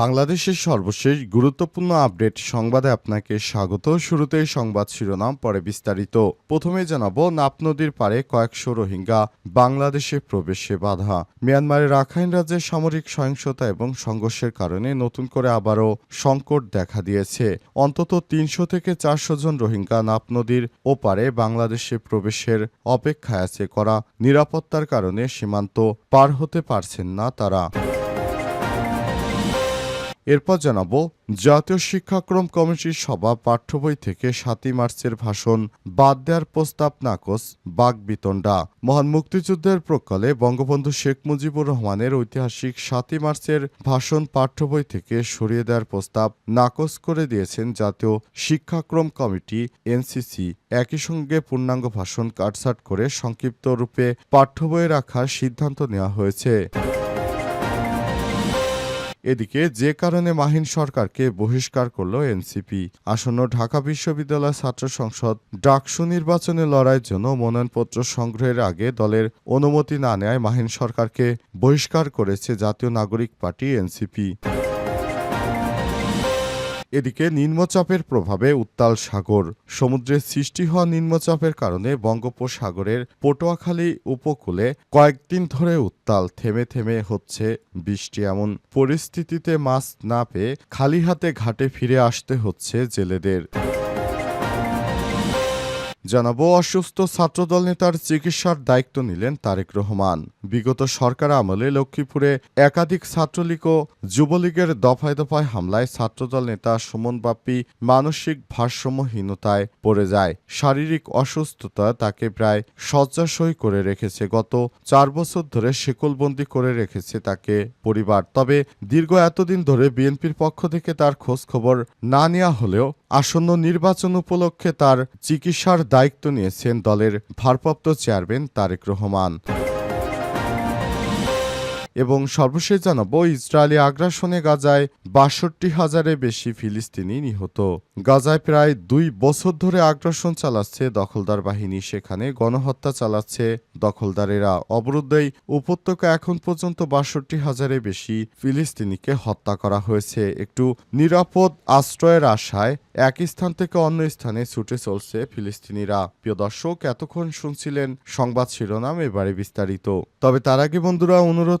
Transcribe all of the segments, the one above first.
বাংলাদেশের সর্বশেষ গুরুত্বপূর্ণ আপডেট সংবাদে আপনাকে স্বাগত। শুরুতেই সংবাদ শিরোনাম, পরে বিস্তারিত। প্রথমে জানাব, নাপ নদীর পারে কয়েকশো রোহিঙ্গা বাংলাদেশে প্রবেশে বাধা। মিয়ানমারের রাখাইন রাজ্যে সামরিক সহিংসতা এবং সংঘর্ষের কারণে নতুন করে আবারও সংকট দেখা দিয়েছে। অন্তত তিনশো থেকে চারশো জন রোহিঙ্গা নাপ নদীর ওপারে বাংলাদেশে প্রবেশের অপেক্ষায় আছে। করা নিরাপত্তার কারণে সীমান্ত পার হতে পারছেন না তারা। এরপর জানাব, জাতীয় শিক্ষাক্রম কমিটির সভা পাঠ্য বই থেকে সাতই মার্চের ভাষণ, বাদ দেওয়ার প্রস্তাব নাকচ বাক বিতণ্ডা মহান মুক্তিযুদ্ধের প্রকালে বঙ্গবন্ধু শেখ মুজিবুর রহমানের ঐতিহাসিক সাতই মার্চের ভাষণ পাঠ্য বই থেকে সরিয়ে দেওয়ার প্রস্তাব নাকচ করে দিয়েছেন জাতীয় শিক্ষাক্রম কমিটি, এনসিসি। একই সঙ্গে পূর্ণাঙ্গ ভাষণ কাটছাট করে সংক্ষিপ্ত রূপে পাঠ্য বইয়ে রাখার সিদ্ধান্ত নেওয়া হয়েছে। এদিকে যে কারণে মাহিন সরকারকে বহিষ্কার করল এনসিপি। আসন্ন ঢাকা বিশ্ববিদ্যালয় ছাত্র সংসদ ডাকসু নির্বাচনে লড়াইয়ের জন্য মনোনয়নপত্র সংগ্রহের আগে দলের অনুমতি না নেয় মাহিন সরকারকে বহিষ্কার করেছে জাতীয় নাগরিক পার্টি এনসিপি। এদিকে নিম্নচাপের প্রভাবে উত্তাল সাগর। সমুদ্রে সৃষ্টি হওয়া নিম্নচাপের কারণে বঙ্গোপসাগরের পটুয়াখালী উপকূলে কয়েকদিন ধরে উত্তাল, থেমে থেমে হচ্ছে বৃষ্টি। এমন পরিস্থিতিতে মাছ না পেয়ে খালি হাতে ঘাটে ফিরে আসতে হচ্ছে জেলেদের। জানাব, অসুস্থ ছাত্রদল নেতার চিকিৎসার দায়িত্ব নিলেন তারেক রহমান। বিগত সরকার আমলে লক্ষ্মীপুরে একাধিক ছাত্রলীগ ও যুবলীগের দফায় দফায় হামলায় ছাত্রদল নেতা সুমন মানসিক ভারসাম্যহীনতায় পড়ে যায়। শারীরিক অসুস্থতা তাকে প্রায় শয্যাশয়ী করে রেখেছে। গত চার বছর ধরে শেকলবন্দি করে রেখেছে তাকে পরিবার। তবে দীর্ঘ এতদিন ধরে বিএনপির পক্ষ থেকে তার খোঁজ খবর না নেওয়া হলেও আসন্ন নির্বাচন উপলক্ষে তার চিকিৎসার দায়িত্ব নিয়েছেন দলের ভারপ্রাপ্ত চেয়ারম্যান তারেক রহমান। এবং সর্বশেষ জানাব, ইসরায়েলি আগ্রাসনে গাজায় বাষট্টি হাজারে বেশি ফিলিস্তিনি নিহত। গাজায় প্রায় দুই বছর ধরে আগ্রাসন চালাচ্ছে দখলদার বাহিনী। সেখানে গণহত্যা চালাচ্ছে দখলদারেরা। অবরুদ্ধেই উপত্যকা এখন পর্যন্ত বাষট্টি হাজারে বেশি ফিলিস্তিনিকে হত্যা করা হয়েছে। একটু নিরাপদ আশ্রয়ের আশায় এক স্থান থেকে অন্য স্থানে ছুটে চলছে ফিলিস্তিনিরা। প্রিয় দর্শক, এতক্ষণ শুনছিলেন সংবাদ শিরোনাম, এবারে বিস্তারিত। তবে তার আগে বন্ধুরা, অনুরোধ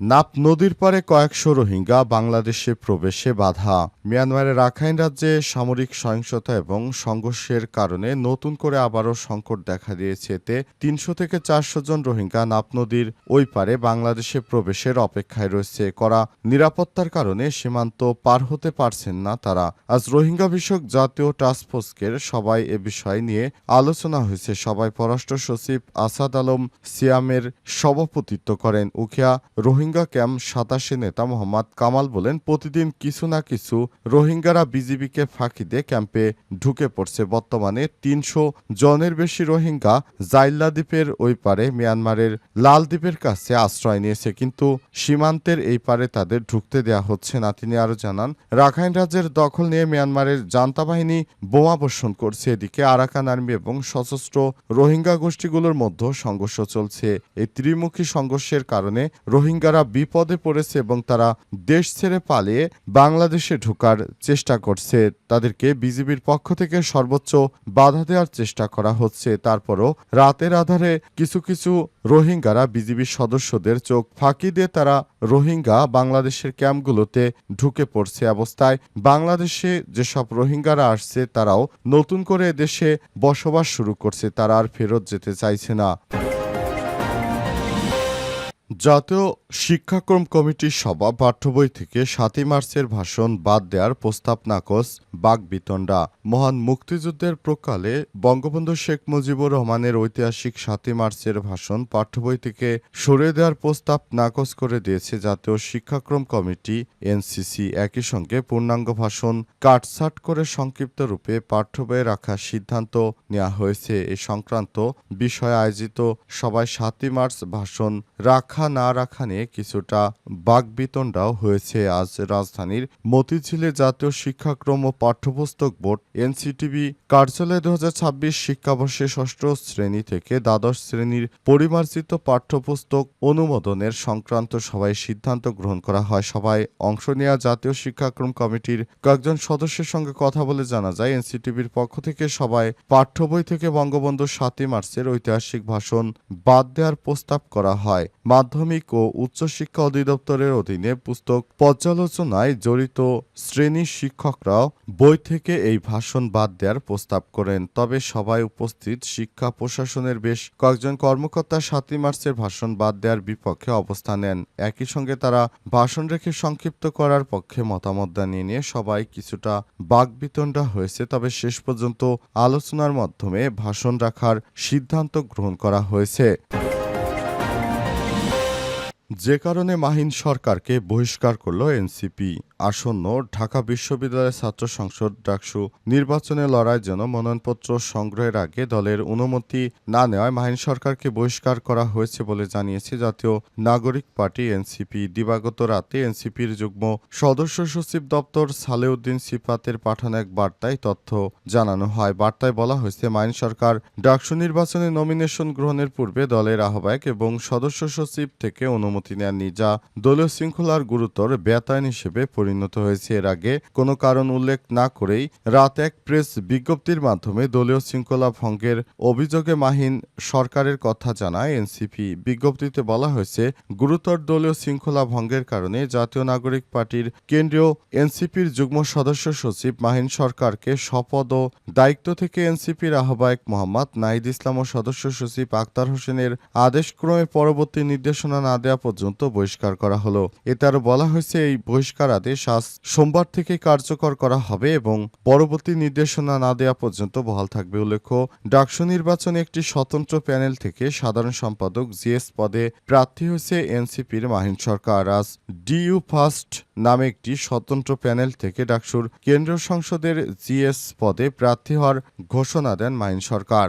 নাপ নদীর পারে কয়েকশো রোহিঙ্গা বাংলাদেশে প্রবেশে বাধা। মিয়ানমারের রাখাইন রাজ্যে সামরিক সহিংসতা এবং সংঘর্ষের কারণে নতুন করে আবারও সংকট দেখা দিয়েছে এতে তিনশো থেকে চারশো জন রোহিঙ্গা নাপ নদীর ওই পারে বাংলাদেশে প্রবেশের অপেক্ষায় রয়েছে। করা নিরাপত্তার কারণে সীমান্ত পার হতে পারছেন না তারা। আজ রোহিঙ্গা বিষয়ক জাতীয় টাস্কফোর্সের সবাই এ বিষয় নিয়ে আলোচনা হয়েছে। সবাই পররাষ্ট্র সচিব আসাদ আলম সিয়ামের সভাপতিত্ব করেন। উখিয়া রোহিঙ্গা ক্যাম্প সাতাশে নেতা মোহাম্মদ কামাল বলেন, প্রতিদিন কিছু না কিছু রোহিঙ্গারা বিজিবিকে ফাঁকি দিয়ে ক্যাম্পে ঢুকে পড়ছে। বর্তমানে তিনশো জনের বেশি রোহিঙ্গা জাইল্লা দ্বীপের ওই পারে, মিয়ানমারের লাল দ্বীপের কাছে আশ্রয় নিয়েছে। কিন্তু সীমান্তের এই পারে তাদের ঢুকতে দেয়া হচ্ছে না। তিনি আরও জানান, রাখাইন রাজ্যের দখল নিয়ে মিয়ানমারের জান্তা বাহিনী বোমা বর্ষণ করছে। এদিকে আরাকান আর্মি এবং সশস্ত্র রোহিঙ্গা গোষ্ঠীগুলোর মধ্যে সংঘর্ষ চলছে। এই ত্রিমুখী সংঘর্ষের কারণে রোহিঙ্গারা বিপদে পড়েছে এবং তারা দেশ ছেড়ে পালিয়ে বাংলাদেশে ঢোকার চেষ্টা করছে। তাদেরকে বিজিবির পক্ষ থেকে সর্বোচ্চ বাধা দেওয়ার চেষ্টা করা হচ্ছে। তারপরও রাতের আধারে কিছু কিছু রোহিঙ্গারা বিজিবির সদস্যদের চোখ ফাঁকি দিয়ে তারা রোহিঙ্গা বাংলাদেশের ক্যাম্পগুলোতে ঢুকে পড়ছে অবস্থায়। বাংলাদেশে যেসব রোহিঙ্গারা আসছে, তারাও নতুন করে দেশে বসবাস শুরু করছে। তারা আর ফেরত যেতে চাইছে না। জাতীয় শিক্ষাক্রম কমিটির সভা পাঠ্য বই থেকে সাতই মার্চের ভাষণ বাদ দেওয়ার প্রস্তাব নাকচ বাগবিতণ্ডা। মহান মুক্তিযুদ্ধের প্রকালে বঙ্গবন্ধু শেখ মুজিবুর রহমানের ঐতিহাসিক সাতই মার্চের ভাষণ পাঠ্য বই থেকে সরিয়ে দেওয়ার প্রস্তাব নাকচ করে দিয়েছে জাতীয় শিক্ষাক্রম কমিটি, এনসিসি। একই সঙ্গে পূর্ণাঙ্গ ভাষণ কাটছাট করে সংক্ষিপ্ত রূপে পাঠ্য বইয়ে রাখার সিদ্ধান্ত নেওয়া হয়েছে। এ সংক্রান্ত বিষয়ে আয়োজিত সবাই সাতই মার্চ ভাষণ রাখা না রাখা নিয়ে কিছুটা বাকবিতণ্ডাও হয়েছে আজ রাজধানীর মতিঝিলে জাতীয় শিক্ষাক্রম ও পাঠ্যপুস্তক বোর্ড এনসিটিভি কার্যালয়ে দু শিক্ষাবর্ষে ষষ্ঠ শ্রেণি থেকে দ্বাদশ শ্রেণির পরিমার্জিত পাঠ্যপুস্তক অনুমোদনের সংক্রান্ত সভায় সিদ্ধান্ত গ্রহণ করা হয়। সভায় অংশ নেওয়া জাতীয় শিক্ষাক্রম কমিটির কয়েকজন সদস্যের সঙ্গে কথা বলে জানা যায় এনসিটিভির পক্ষ থেকে সবাই পাঠ্য বই থেকে বঙ্গবন্ধু সাতই মার্চের ঐতিহাসিক ভাষণ বাদ দেওয়ার প্রস্তাব করা হয়। মাধ্যমিক ও উচ্চশিক্ষা অধিদপ্তরের অধীনে পুস্তক পর্যালোচনায় জড়িত শ্রেণির শিক্ষকরাও বই থেকে এই ভাষণ বাদ দেওয়ার প্রস্তাব করেন। তবে সবাই উপস্থিত শিক্ষা প্রশাসনের বেশ কয়েকজন কর্মকর্তা সাতই মার্চের ভাষণ বাদ দেওয়ার বিপক্ষে অবস্থান নেন। একই সঙ্গে তারা ভাষণ রেখে সংক্ষিপ্ত করার পক্ষে মতামত জানিয়ে নিয়ে সবাই কিছুটা বাকবিতণ্ডা হয়েছে। তবে শেষ পর্যন্ত আলোচনার মাধ্যমে ভাষণ রাখার সিদ্ধান্ত গ্রহণ করা হয়েছে। যে কারণে মাহিন সরকারকে বহিষ্কার করল এনসিপি। আসন্ন ঢাকা বিশ্ববিদ্যালয়ের ছাত্র সংসদ ডাকসু নির্বাচনে লড়াইয়ের জন্য মনোনয়নপত্র সংগ্রহের আগে দলের অনুমতি না নেওয়ায় মাহিন সরকারকে বহিষ্কার করা হয়েছে বলে জানিয়েছে জাতীয় নাগরিক পার্টি এনসিপি। দিবাগত রাতে এনসিপির যুগ্ম সদস্য সচিব দপ্তর সালেউদ্দিন সিফাতের পাঠানো এক বার্তায় তথ্য জানানো হয়। বার্তায় বলা হয়েছে মাইন সরকার ডাকসু নির্বাচনে নমিনেশন গ্রহণের পূর্বে দলের আহ্বায়ক এবং সদস্য সচিব থেকে অনুমতি নেননি, যা দলীয় শৃঙ্খলার গুরুতর ব্যতায়ন হিসেবে পরিণত হয়েছে এর আগে কোনো কারণ উল্লেখ না করেই রাত এক প্রেস বিজ্ঞপ্তির মাধ্যমে দলীয় শৃঙ্খলা ভঙ্গের অভিযোগে মাহিন সরকারের কথা জানায় এনসিপি। বিজ্ঞপ্তিতে বলা হয়েছে, গুরুতর দলীয় শৃঙ্খলা ভঙ্গের কারণে জাতীয় নাগরিক পার্টির কেন্দ্রীয় এনসিপির যুগ্ম সদস্য সচিব মাহিন সরকারকে শপথ ও দায়িত্ব থেকে এনসিপির আহ্বায়ক মোহাম্মদ নাহিদ ইসলাম ও সদস্য সচিব আক্তার হোসেনের আদেশক্রমে পরবর্তী নির্দেশনা না দেওয়া পর্যন্ত বহিষ্কার করা হলো। এতে আরও বলা হয়েছে, এই বহিষ্কার আদেশ আজ সোমবার থেকে কার্যকর করা হবে এবং পরবর্তী নির্দেশনা না দেওয়া পর্যন্ত বহাল থাকবে উল্লেখ্য, ডাকসু নির্বাচনে একটি স্বতন্ত্র প্যানেল থেকে সাধারণ সম্পাদক জিএস পদে প্রার্থী হয়েছে এনসিপির মাহিন সরকার। আজ ডিইউ ফার্স্ট নামে একটি স্বতন্ত্র প্যানেল থেকে ডাকসুর কেন্দ্রীয় সংসদের জিএস পদে প্রার্থী হওয়ার ঘোষণা দেন মাহিন সরকার।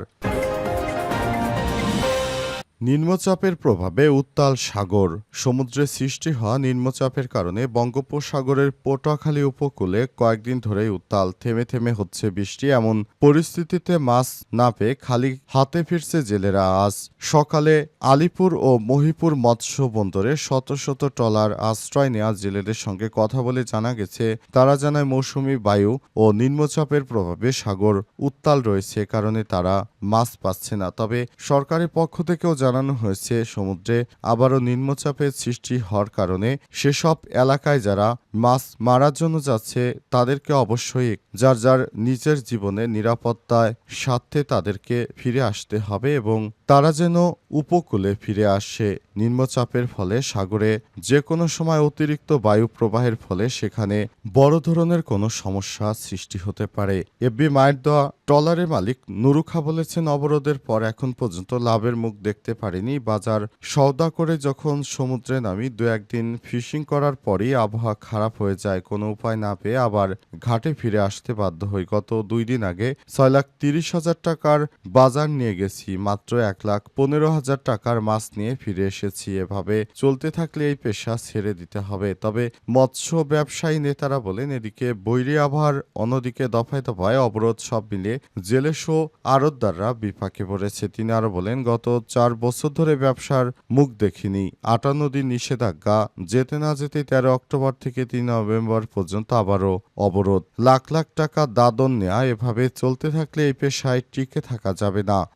নিম্নচাপের প্রভাবে উত্তাল সাগর। সমুদ্রে সৃষ্টি হওয়া নিম্নচাপের কারণে বঙ্গোপসাগরের পটুয়াখালী উপকূলে কয়েকদিন ধরেই উত্তাল থেমে থেমে হচ্ছে বৃষ্টি। এমন পরিস্থিতিতে মাছ না পেয়ে খালি হাতে ফিরছে জেলেরা। আজ সকালে আলিপুর ও মহিপুর মৎস্য বন্দরে শত শত ট্রলার আশ্রয় নেওয়া জেলেদের সঙ্গে কথা বলে জানা গেছে, তারা জানায় মৌসুমি বায়ু ও নিম্নচাপের প্রভাবে সাগর উত্তাল রয়েছে কারণে তারা মাছ পাচ্ছে না। তবে সরকারের পক্ষ থেকেও জানানো হয়েছে, সমুদ্রে আবারও নিম্নচাপের সৃষ্টি হওয়ার কারণে সেসব এলাকায় যারা মাছ মারার জন্য যাচ্ছে, তাদেরকে অবশ্যই যার যার নিজের জীবনে নিরাপত্তায় স্বার্থে তাদেরকে ফিরে আসতে হবে এবং তারা যেন উপকূলে ফিরে আসে। নিম্নচাপের ফলে সাগরে যে কোনো সময় অতিরিক্ত বায়ু প্রবাহের ফলে সেখানে বড় ধরনের কোনো সমস্যা সৃষ্টি হতে পারে। এফবি মায়ের দেওয়া ট্রলারের মালিক নুরুখা বলেছেন, অবরোধের পর এখন পর্যন্ত লাভের মুখ দেখতে পারিনি। বাজার সওদা করে যখন সমুদ্রে নামি, দু একদিন ফিশিং করার পরই আবহাওয়া খারাপ হয়ে যায়। কোনো উপায় না পেয়ে আবার ঘাটে ফিরে আসতে বাধ্য হই। গত দুই দিন আগে ছয় লাখ তিরিশ হাজার টাকার বাজার নিয়ে গেছি, মাত্র এক লাখ পনেরো হাজার টাকার মাছ নিয়ে ফিরে এসেছি। এভাবে চলতে থাকলে এই পেশা ছেড়ে দিতে হবে। তবে মৎস্য ব্যবসায়ী নেতারা বলেন, এদিকে বৈরী আবহাওয়ার অন্যদিকে দফায় দফায় অবরোধ সব মিলিয়ে জেলেশো আড়তদাররা বিপাকে পড়েছে। তিনি আরও বলেন, গত চার বছর ধরে ব্যবসার মুখ দেখিনি। আটান্ন দিন নিষেধাজ্ঞা, যেতে না যেতে তেরো অক্টোবর থেকে তিন নভেম্বর পর্যন্ত আবারও অবরোধ। লাখ লাখ টাকা দাদন নেয়া, এভাবে চলতে থাকলে এই পেশায় টিকে থাকা যাবে না।